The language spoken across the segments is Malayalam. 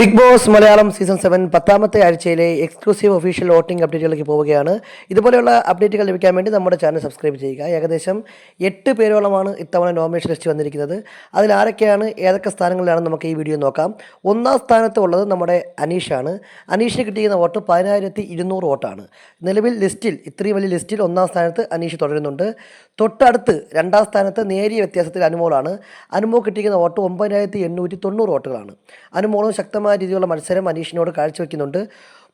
Big Boss Malayalam season seven പത്താമത്തെ ആഴ്ചയിലെ എക്സ്ക്ലൂസീവ് ഒഫീഷ്യൽ വോട്ടിംഗ് അപ്ഡേറ്റുകളിലേക്ക് പോവുകയാണ്. ഇതുപോലെയുള്ള അപ്ഡേറ്റുകൾ ലഭിക്കാൻ വേണ്ടി നമ്മുടെ ചാനൽ സബ്സ്ക്രൈബ് ചെയ്യുക. ഏകദേശം എട്ട് പേരോളമാണ് ഇത്തവണ നോമിനേഷൻ ലിസ്റ്റ് വന്നിരിക്കുന്നത്. അതിൽ ആരൊക്കെയാണ് ഏതൊക്കെ സ്ഥാനങ്ങളിലാണ് നമുക്ക് ഈ വീഡിയോ നോക്കാം. ഒന്നാം സ്ഥാനത്ത് ഉള്ളത് നമ്മുടെ അനീഷാണ്. അനീഷിന് കിട്ടിയിരുന്ന വോട്ട് പതിനായിരത്തി ഇരുന്നൂറ് വോട്ടാണ്. നിലവിൽ ലിസ്റ്റിൽ ഇത്രയും വലിയ ലിസ്റ്റിൽ ഒന്നാം സ്ഥാനത്ത് അനീഷ് തുടരുന്നുണ്ട്. തൊട്ടടുത്ത് രണ്ടാം സ്ഥാനത്ത് നേരിയ വ്യത്യാസത്തിൽ അനുമോളാണ്. അനുമോ കിട്ടിയിരിക്കുന്ന വോട്ട് ഒമ്പതിനായിരത്തി എണ്ണൂറ്റി തൊണ്ണൂറ് വോട്ടുകളാണ്. അനുമോളും ശക്തമായ രീതിയിലുള്ള മത്സരം അനീഷിനോട് കാഴ്ചവെക്കുന്നുണ്ട്.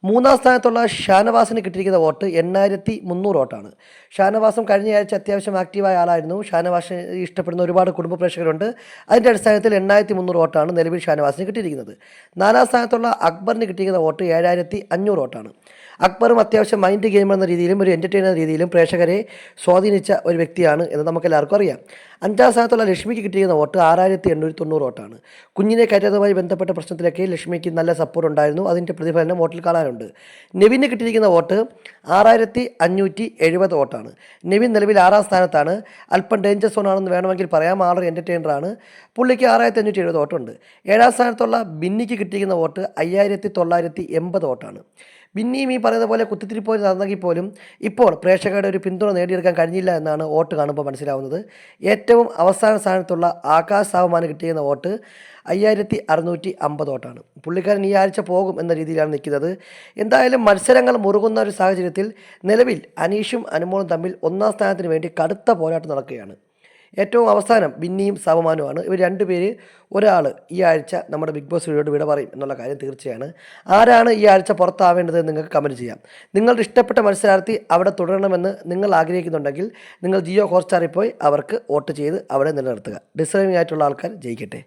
മൂന്നാം സ്ഥാനത്തുള്ള ഷാനവാസിന് കിട്ടിയിരിക്കുന്ന വോട്ട് എണ്ണായിരത്തി മുന്നൂറ് വോട്ടാണ്. ഷാനവാസം കഴിഞ്ഞ ആഴ്ച അത്യാവശ്യം ആക്റ്റീവായ ആളായിരുന്നു. ഷാനവാസ് ഇഷ്ടപ്പെടുന്ന ഒരുപാട് കുടുംബ പ്രേക്ഷകരുണ്ട്. അതിന്റെ അടിസ്ഥാനത്തിൽ എണ്ണായിരത്തി മുന്നൂറ് വോട്ടാണ് നിലവിൽ ഷാനവാസിന് കിട്ടിയിരിക്കുന്നത്. നാലാം സ്ഥാനത്തുള്ള അക്ബറിന് കിട്ടിയിരിക്കുന്ന വോട്ട് ഏഴായിരത്തി അഞ്ഞൂറ് വോട്ടാണ്. അക്ബറും അത്യാവശ്യം മൈൻഡ് ഗെയിം എന്ന രീതിയിലും ഒരു എന്റർടൈനർ രീതിയിലും പ്രേക്ഷകരെ സ്വാധീനിച്ച ഒരു വ്യക്തിയാണ് എന്ന് നമുക്കെല്ലാവർക്കും അറിയാം. അഞ്ചാം സ്ഥാനത്തുള്ള ലക്ഷ്മിക്ക് കിട്ടിയിരുന്ന വോട്ട് ആറായിരത്തി എണ്ണൂറ്റി തൊണ്ണൂറ് വോട്ടാണ്. കുഞ്ഞിനെ കയറ്റതുമായി ബന്ധപ്പെട്ട പ്രശ്നത്തിലൊക്കെ ലക്ഷ്മിക്ക് നല്ല സപ്പോർട്ട് ഉണ്ടായിരുന്നു. അതിന്റെ പ്രതിഫലനം വോട്ടിൽ കാണാനുണ്ട്. നെവിന് കിട്ടിയിരിക്കുന്ന വോട്ട് ആറായിരത്തി അഞ്ഞൂറ്റി എഴുപത് വോട്ടാണ്. നെവിൻ നിലവിൽ ആറാം സ്ഥാനത്താണ്. അല്പം ഡേഞ്ചർ സോൺ ആണെന്ന് വേണമെങ്കിൽ പറയാം. ആളൊരു എന്റർടൈനറാണ് പുള്ളിക്ക് ആറായിരത്തി അഞ്ഞൂറ്റി എഴുപത് വോട്ടുണ്ട്. ഏഴാം സ്ഥാനത്തുള്ള ബിന്നിക്ക് കിട്ടിയിരിക്കുന്ന വോട്ട് അയ്യായിരത്തി തൊള്ളായിരത്തി എൺപത് വോട്ടാണ്. പിന്നെയും ഈ പറയുന്ന പോലെ കുത്തിത്തിരിപ്പോയി നടന്നെങ്കിൽ പോലും ഇപ്പോൾ പ്രേക്ഷകരുടെ ഒരു പിന്തുണ നേടിയെടുക്കാൻ കഴിഞ്ഞില്ല എന്നാണ് വോട്ട് കാണുമ്പോൾ മനസ്സിലാവുന്നത്. ഏറ്റവും അവസാന സ്ഥാനത്തുള്ള ആകാശ് സാവമാന് കിട്ടിയിരുന്ന വോട്ട് അയ്യായിരത്തി അറുന്നൂറ്റി അമ്പത് വോട്ടാണ്. പുള്ളിക്കാരൻ ഈ ആഴ്ച പോകും എന്ന രീതിയിലാണ് നിൽക്കുന്നത്. എന്തായാലും മത്സരങ്ങൾ മുറുകുന്ന ഒരു സാഹചര്യത്തിൽ നിലവിൽ അനീഷും അനുമോളും തമ്മിൽ ഒന്നാം സ്ഥാനത്തിന് വേണ്ടി കടുത്ത പോരാട്ടം നടക്കുകയാണ്. ഏറ്റവും അവസാനം ബിന്നിയും സാവമാനുമാണ്. ഇവർ രണ്ടുപേര് ഒരാൾ ഈ ആഴ്ച നമ്മുടെ ബിഗ് ബോസ് വീഡിയോട് വിട പറയും എന്നുള്ള കാര്യം തീർച്ചയാണ്. ആരാണ് ഈ ആഴ്ച പുറത്താവേണ്ടത് നിങ്ങൾക്ക് കമന്റ് ചെയ്യാം. നിങ്ങളുടെ ഇഷ്ടപ്പെട്ട മത്സരാർത്ഥി അവിടെ തുടരണമെന്ന് നിങ്ങൾ ആഗ്രഹിക്കുന്നുണ്ടെങ്കിൽ നിങ്ങൾ ജിയോ ഹോട്ട്സ്റ്റാറിൽ പോയി അവർക്ക് വോട്ട് ചെയ്ത് അവിടെ നിലനിർത്തുക. ഡിസേർവിംഗ് ആയിട്ടുള്ള ആൾക്കാർ ജയിക്കട്ടെ.